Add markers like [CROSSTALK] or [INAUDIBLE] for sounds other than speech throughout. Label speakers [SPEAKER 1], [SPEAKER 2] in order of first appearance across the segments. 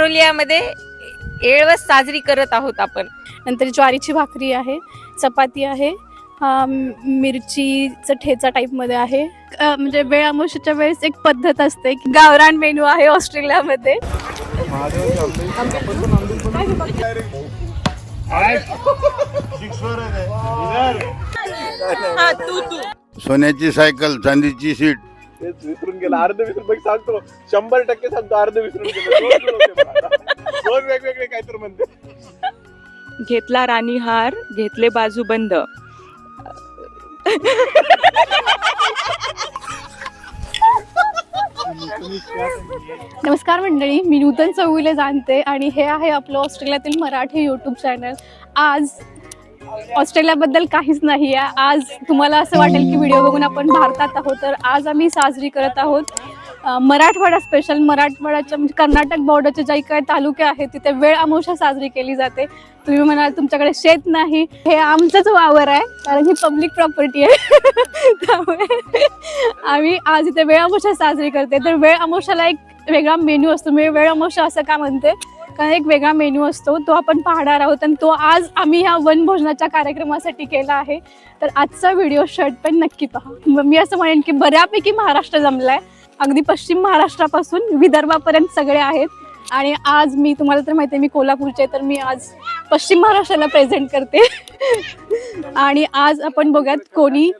[SPEAKER 1] ऑस्ट्रेलियामध्ये एळवस साजरी करत आहोत आपण.
[SPEAKER 2] नंतर ज्वारीची भाकरी आहे चपाती आहे मिरचीचं ठेचा टाईपमध्ये आहे. म्हणजे वेळ अमावस्येच्या वेळेस एक पद्धत असते की गावरान मेनू आहे ऑस्ट्रेलियामध्ये.
[SPEAKER 3] सोन्याची सायकल चांदीची सीट.
[SPEAKER 4] तेच विसरून गेला. अर्ध विसरून बघ सांगतो शंभर टक्के सांगतो अर्ध विसरून गेलो. दोन वेगवेगळे काहीतरी म्हणते.
[SPEAKER 5] घेतला राणी हार घेतले बाजू बंद.
[SPEAKER 2] नमस्कार मंडळी मी नूतन चौगुले जाणते आणि हे आहे आपलं ऑस्ट्रेलियातील मराठी यूट्यूब चॅनल आज ऑस्ट्रेलियाबद्दल काहीच नाही आहे. आज तुम्हाला असं वाटेल की व्हिडिओ बघून आपण भारतात आहोत तर आज आम्ही साजरी करत आहोत मराठवाडा स्पेशल मराठवाड्याच्या म्हणजे कर्नाटक बॉर्डरचे जे काही तालुके आहेत तिथे वेळ अमावस्या साजरी केली जाते. तुम्ही म्हणाल तुमच्याकडे शेत नाही. हे आमचंच वावर आहे कारण ही पब्लिक प्रॉपर्टी आहे. [LAUGHS] त्यामुळे आम्ही आज इथे वेळ अमावस्या साजरी करते. तर वेळ अमावस्याला एक वेगळा मेन्यू असतो. मी वेळ अमावस्या असं का म्हणते? कारण एक वेगळा मेन्यू असतो तो आपण पाहणार आहोत आणि तो आज आम्ही ह्या वनभोजनाच्या कार्यक्रमासाठी केला आहे. तर आजचा व्हिडिओ शर्ट पण नक्की पहा. मी असं म्हणेन की बऱ्यापैकी महाराष्ट्र जमलाय. अगदी पश्चिम महाराष्ट्रापासून विदर्भापर्यंत सगळे आहेत. आणि आज मी तुम्हाला तर माहिती आहे मी कोल्हापूरचे तर मी आज पश्चिम महाराष्ट्राला प्रेझेंट करते. [LAUGHS] आणि आज आपण बघूयात कोणी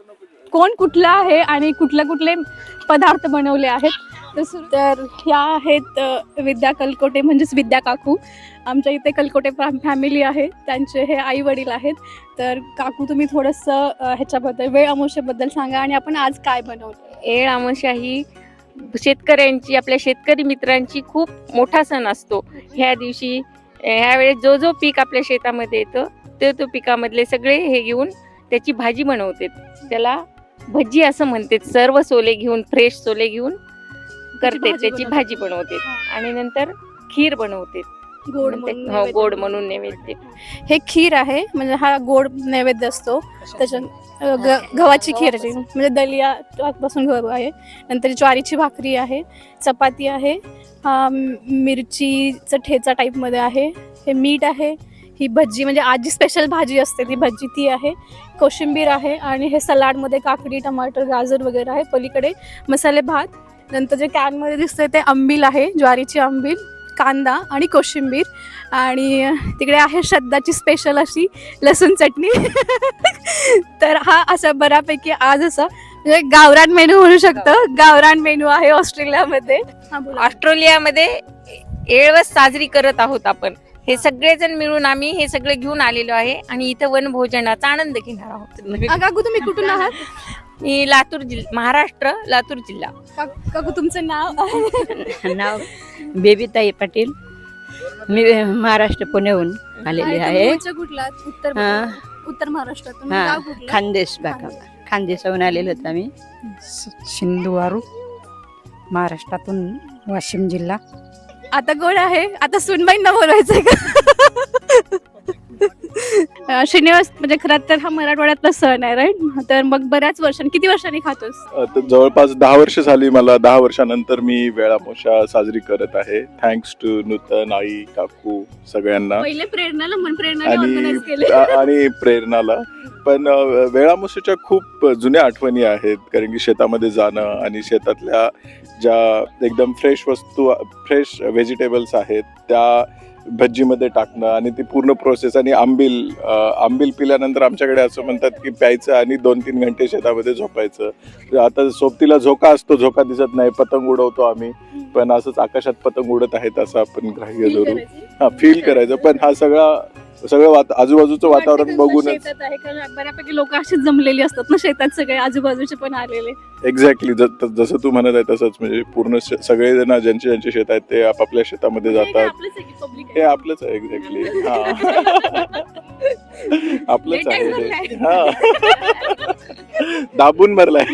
[SPEAKER 2] कोण कुठलं आहे आणि कुठले कुठले पदार्थ बनवले आहेत. तर तर ह्या आहेत विद्या कलकोटे म्हणजेच विद्या काकू. आमच्या इथे कलकोटे फॅमिली आहे. त्यांचे हे आई वडील आहेत. तर काकू तुम्ही थोडंसं ह्याच्याबद्दल वेळ अमावस्येबद्दल सांगा आणि आपण आज काय बनवतो
[SPEAKER 1] वेळ अमावस्या ही शेतकऱ्यांची आपल्या शेतकरी मित्रांची खूप मोठा सण असतो. ह्या दिवशी ह्यावेळेस जो जो पीक आपल्या शेतामध्ये येतं तो तो पिकामधले सगळे हे घेऊन त्याची भाजी बनवते त्याला भजी असं म्हणते सर्व सोले घेऊन फ्रेश सोले घेऊन करते त्याची. भाजी बनवते. आणि नंतर खीर बनवते.
[SPEAKER 2] गोड
[SPEAKER 1] हो
[SPEAKER 2] नैवेद्य.
[SPEAKER 1] गोड म्हणून नैवेद्य.
[SPEAKER 2] हे. खीर आहे म्हणजे हा गोड नैवेद्य असतो. ग- गव्हाची खीर म्हणजे दलिया पासून गहू आहे. नंतर ज्वारीची भाकरी आहे. चपाती आहे. हा मिरचीचं ठेचा टाईपमध्ये आहे. हे मीठ आहे. ही भजी म्हणजे आज जी स्पेशल भाजी असते ती. भजी ती आहे. कोशिंबीर आहे. आणि हे सलाडमध्ये काकडी टमाटर गाजर वगैरे आहे. पलीकडे मसाले भात नंतर जे कॅनमध्ये दिसतंय ते आंबील आहे ज्वारीची आंबील कांदा आणि कोशिंबीर. आणि तिकडे आहे श्रद्धाची स्पेशल अशी लसूण चटणी. तर हा असा बऱ्यापैकी आज असा म्हणजे गावरान मेनू म्हणू शकतं. गावरान मेनू आहे ऑस्ट्रेलियामध्ये.
[SPEAKER 1] ऑस्ट्रेलियामध्ये एळवस साजरी करत आहोत आपण. हे सगळेजण मिळून आम्ही हे सगळे घेऊन आलेलो आहे आणि इथं वनभोजनाचा आनंद घेणार आहोत.
[SPEAKER 2] काकू तुम्ही कुठून आहात?
[SPEAKER 1] मी लातूर जिल्हा महाराष्ट्र लातूर जिल्हा.
[SPEAKER 2] का- काकू तुमचं नाव? [LAUGHS]
[SPEAKER 6] नाव बेबीताई पाटील. मी महाराष्ट्र पुण्याहून आलेली आहे.
[SPEAKER 2] कुठला? उत्तर
[SPEAKER 6] हा.
[SPEAKER 2] उत्तर महाराष्ट्रातून
[SPEAKER 6] हा
[SPEAKER 2] गाव कुठलं?
[SPEAKER 6] खानदेश बागा खानदेशाहून आलेलो होतो आम्ही.
[SPEAKER 7] सिंधुवारू महाराष्ट्रातून वाशिम जिल्हा.
[SPEAKER 2] आता गोड आहे? आता सुनबाईंना बोलवायचंय का? श्रीनिवास म्हणजे खरं तर हा मराठवाड्यातला सण आहे राईट तर मग बऱ्याच वर्षांनी किती वर्षांनी खातोस?
[SPEAKER 4] तर जवळपास दहा वर्ष झाली मला. दहा वर्षानंतर मी वेळामोशा साजरी करत आहे. थँक्स टू नूतन आई काकू सगळ्यांना.
[SPEAKER 2] पहिले प्रेरणाला मन प्रेरणाने
[SPEAKER 4] आणि प्रेरणाला. पण वेळामुशीच्या खूप जुन्या आठवणी आहेत कारण की शेतामध्ये जाणं आणि शेतातल्या ज्या एकदम फ्रेश वस्तू फ्रेश व्हेजिटेबल्स आहेत त्या भज्जीमध्ये टाकणं आणि ती पूर्ण प्रोसेस आणि आंबील आंबील पिल्यानंतर आमच्याकडे असं म्हणतात की प्यायचं आणि दोन तीन घंटे शेतामध्ये झोपायचं. आता सोबतीला झोका असतो झोका दिसत नाही पतंग उडवतो आम्ही. पण असंच आकाशात पतंग उडत आहेत असं आपण ग्राह्य धरू. हा फील करायचं. पण हा सगळा सगळं वात- आजूबाजूचं वातावरण
[SPEAKER 2] वाटतं कसं
[SPEAKER 4] बघूनच.
[SPEAKER 2] शेतात आहे कारण बऱ्यापैकी लोक अशीच जमलेली असतात ना शेतात सगळे आजूबाजूचे पण आलेले.
[SPEAKER 4] एक्झॅक्टली जसं तू म्हणत आहे तसंच म्हणजे पूर्ण श- सगळेजण ज्यांचे ज्यांचे शेत आहेत ते आपापल्या शेतामध्ये जातात. हे. आपलंच आहे एक्झॅक्टली हा. [LAUGHS] आपलंच आहे हे. हा. दाबून भरलाय.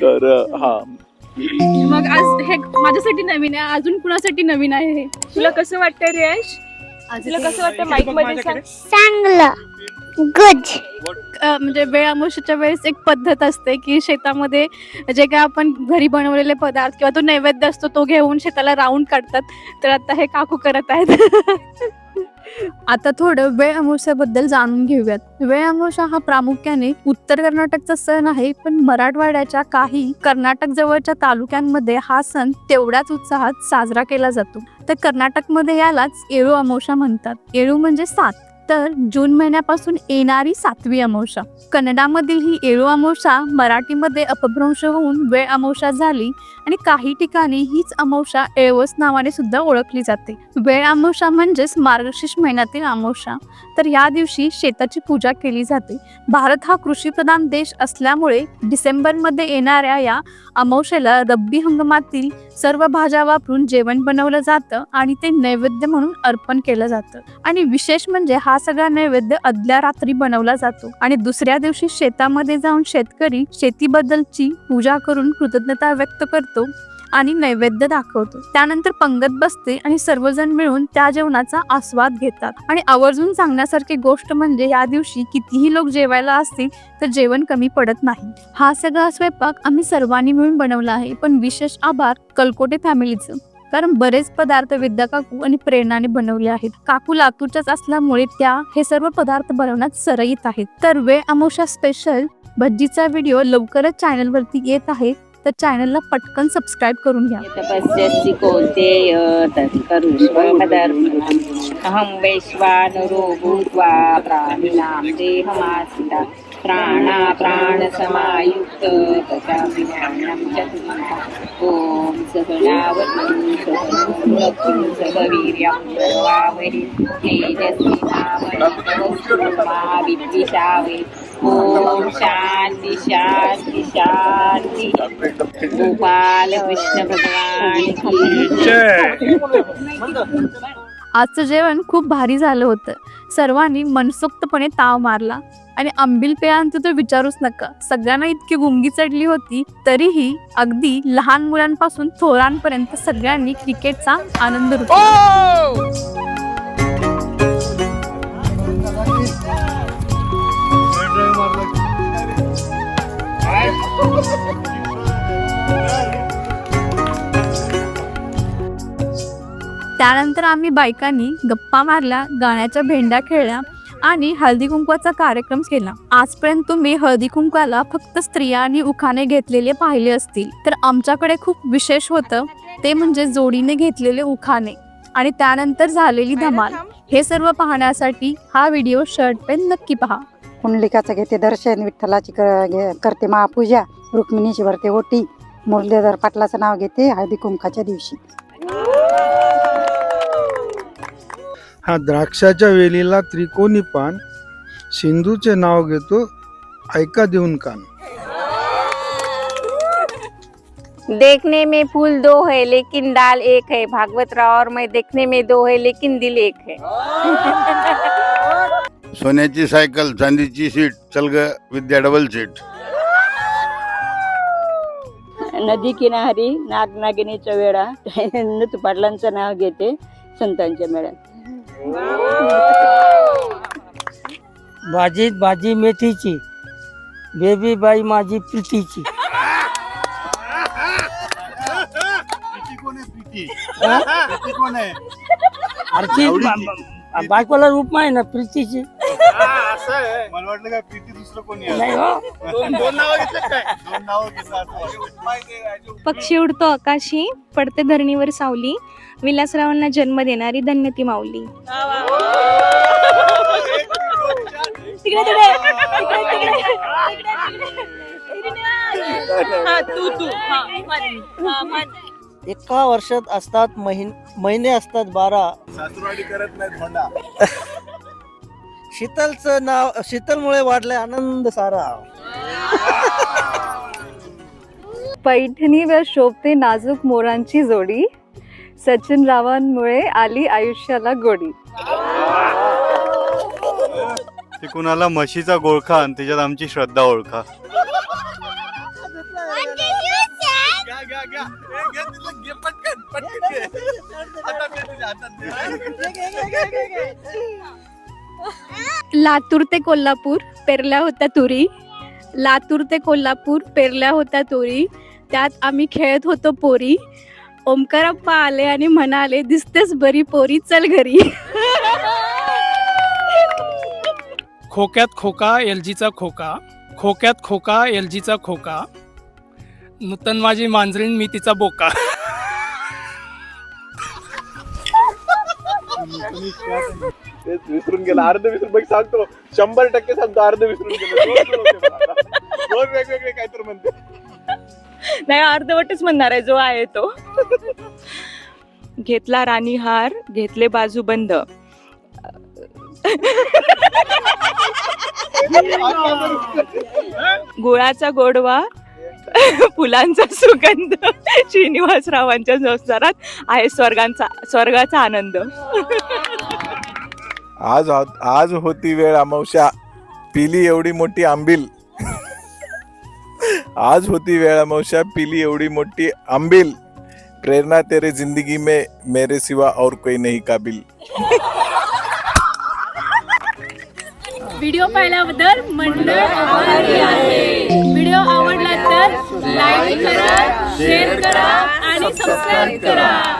[SPEAKER 4] तर हा.
[SPEAKER 2] मग आज हे माझ्यासाठी नवीन आहे अजून कुणासाठी नवीन आहे हे?
[SPEAKER 5] तुला कसं वाटतं रियाश तुला कसं वाटतं माईकमध्ये सांग.
[SPEAKER 8] चांगलं.
[SPEAKER 2] गुड
[SPEAKER 9] म्हणजे वेळ अमावस्येच्या वेळेस एक पद्धत असते की शेतामध्ये जे काय आपण घरी बनवलेले पदार्थ किंवा तो नैवेद्य असतो तो घेऊन शेताला राऊंड काढतात. तर आता हे काकू करत आहेत. [LAUGHS] आता थोडं वेळ अमावस्याबद्दल जाणून घेऊयात. वेळ अमावस्या हा प्रामुख्याने उत्तर कर्नाटकचा सण आहे पण मराठवाड्याच्या काही कर्नाटक जवळच्या तालुक्यांमध्ये हा सण तेवढ्याच उत्साहात साजरा केला जातो. तर कर्नाटकमध्ये यालाच येळू अमावस्या म्हणतात. येळू म्हणजे सात. तर जून महिन्यापासून येणारी सातवी अमावस्या. कन्नडामधील ही येळू अमावस्या मराठीमध्ये अपभ्रंश होऊन वेळ अमावस्या झाली आणि काही ठिकाणी हीच अमावस्या एळवस नावाने सुद्धा ओळखली जाते. वेळ अमावस्या म्हणजेच मार्गशीर्ष महिन्यातील अमावस्या. तर या दिवशी शेताची पूजा केली जाते. भारत हा कृषीप्रधान देश असल्यामुळे डिसेंबरमध्ये येणाऱ्या या अमावस्येला रब्बी हंगामातील सर्व भाज्या वापरून जेवण बनवलं जातं आणि ते नैवेद्य म्हणून अर्पण केलं जातं. आणि विशेष म्हणजे हा हा सगळा नैवेद्य अदल्या रात्री बनवला जातो. आणि दुसऱ्या दिवशी शेतामध्ये जाऊन शेतकरी शेतीबद्दलची पूजा करून कृतज्ञता व्यक्त करतो आणि नैवेद्य दाखवतो. त्यानंतर पंगत बसते आणि सर्वजण मिळून त्या जेवणाचा आस्वाद घेतात. आणि आवर्जून सांगण्यासारखी गोष्ट म्हणजे या दिवशी कितीही लोक जेवायला असतील तर जेवण कमी पडत नाही. हा सगळा स्वयंपाक आम्ही सर्वांनी मिळून बनवला आहे. पण विशेष आभार कलकोटे फॅमिलीचं. कारण बरेच पदार्थ विद्या काकू आणि प्रेरणाने बनवले आहेत. काकू लातूरच्याच असल्यामुळे त्या हे सर्व पदार्थ बनवण्यात सरळीत आहेत. तर वेळ अमोशा स्पेशल भज्जीचा व्हिडिओ लवकरच चॅनलवरती येत आहे. तर चॅनलला पटकन सबस्क्राईब करून घ्या.
[SPEAKER 10] तपस्यसि वैश्वानरो भूत्वा प्राणाप्राणसमायुक्त तथापि प्राणं चतुर्विधा ॐ सहनावतु सहनोऽनक्तु सहवीर्यं सर्वावरि विद्विषावे ॐ शान्ति शान्ति शान्ति गोपाल कृष्ण भगवान की
[SPEAKER 9] आजचं जेवण खूप भारी झालं होतं. सर्वांनी मनसोक्तपणे ताव मारला. आणि आंबील पेयांचं तर विचारूच नका. सगळ्यांना इतकी गुंगी चढली होती तरीही अगदी लहान मुलांपासून थोरांपर्यंत सगळ्यांनी क्रिकेटचा आनंद लुटला. त्यानंतर आम्ही बायकांनी गप्पा मारल्या गाण्याच्या भेंड्या खेळल्या आणि हळदी कुंकवाचा कार्यक्रम केला. आजपर्यंत तुम्ही हळदी कुंकवाला फक्त स्त्रिया आणि उखाने घेतलेले पाहिले असतील. तर आमच्याकडे खूप विशेष होतं. ते म्हणजे जोडीने घेतलेले उखाणे. आणि त्यानंतर झालेली धमाल. हे सर्व पाहण्यासाठी हा व्हिडिओ शर्ट पेन नक्की पहा.
[SPEAKER 7] पुंडलिकाचं घेते दर्शन विठ्ठलाची करते महापूजा रुक्मिणीची भरते ओटी मुरलीधर पाटलाचं नाव घेते हळदी कुंकाच्या दिवशी.
[SPEAKER 11] हा द्राक्षाच्या वेलीला त्रिकोणी पान सिंधूचे नाव घेतो ऐका देऊन कान.
[SPEAKER 10] देखने में फूल दो है लेकिन डाल एक है। भागवत राव और मैं देखने में दो है लेकिन दिल एक है।
[SPEAKER 3] सोन्याची सायकल चांदीची सीट चल ग विद्या डबल सीट
[SPEAKER 6] नदी किनारी नागनागिनीच्या वेळा [LAUGHS] नतू पाटलांचं नाव घेते संतांच्या मेळ्यात.
[SPEAKER 12] भाजीत भाजी मेथीची. बेबी बाई माझी प्रीतीची आरची बायकोला रूप आहे ना प्रीतीची.
[SPEAKER 13] मला वाटलं काय प्रीती दुसरं कोणी
[SPEAKER 12] नाही हो.
[SPEAKER 13] दोन नाव घेतलं काय? दोन नाव घेतलं
[SPEAKER 9] पक्षी उडतो आकाशी पडते धरणीवर सावली. विलासरावांना जन्म देणारी धन्य ती माऊली. तिकडे तिकडे तिकडे
[SPEAKER 14] तू तू. म्हण. म्हण.
[SPEAKER 12] एका वर्षात असतात महिन महिने असतात बारा.
[SPEAKER 13] सासूरवाडी करत म्हणा
[SPEAKER 12] शीतलचं नाव शीतलमुळे वाढलाय आनंद सारा.
[SPEAKER 9] पैठणीवर शोभते नाजूक मोरांची जोडी. सचिन रावांमुळे आली आयुष्याला गोडी.
[SPEAKER 11] ते कुणाला म्हशीचा गोळखा आणि त्याच्यात आमची श्रद्धा ओळखा.
[SPEAKER 13] पटकन
[SPEAKER 2] लातूर ते कोल्हापूर पेरल्या होत्या तुरी लातूर ते कोल्हापूर पेरल्या होत्या तुरी त्यात आम्ही खेळत होतो पोरी ओमकारप्पा आले आणि म्हणाले दिसतेस बरी पोरी चल घरी
[SPEAKER 8] खोक्यात खोका एल जीचा खोका खोक्यात खोका एल जीचा खोका नूतन माझी मांजरीन मी तिचा बोका
[SPEAKER 4] तेच विसरून गेला. अर्ध विसरून बघ सांगतो. शंभर टक्के सांगतो अर्ध विसरून गेलो. दोन वेगवेगळे काहीतरी म्हणते.
[SPEAKER 5] नाही अर्धवटच म्हणणार आहे जो आहे तो. घेतला राणी हार घेतले बाजू बंद. गुळाचा गोडवा फुलांचा सुगंध श्रीनिवासरावांच्या संसारात आहे स्वर्गांचा स्वर्गाचा आनंद.
[SPEAKER 4] आज हो- आज होती वेळ अमावश्या पिली एवढी मोठी आंबील. आज होती वेळ अमावश्या पिली एवढी मोठी आंबील. प्रेरणा तेरे जिंदगी में मेरे सिवा और कोई नहीं काबिल.
[SPEAKER 2] व्हिडिओ पाहिल्याबद्दल मंडळ आभारी आहे. व्हिडिओ आवडला तर लाईक करा शेअर करा आणि सबस्क्राईब करा.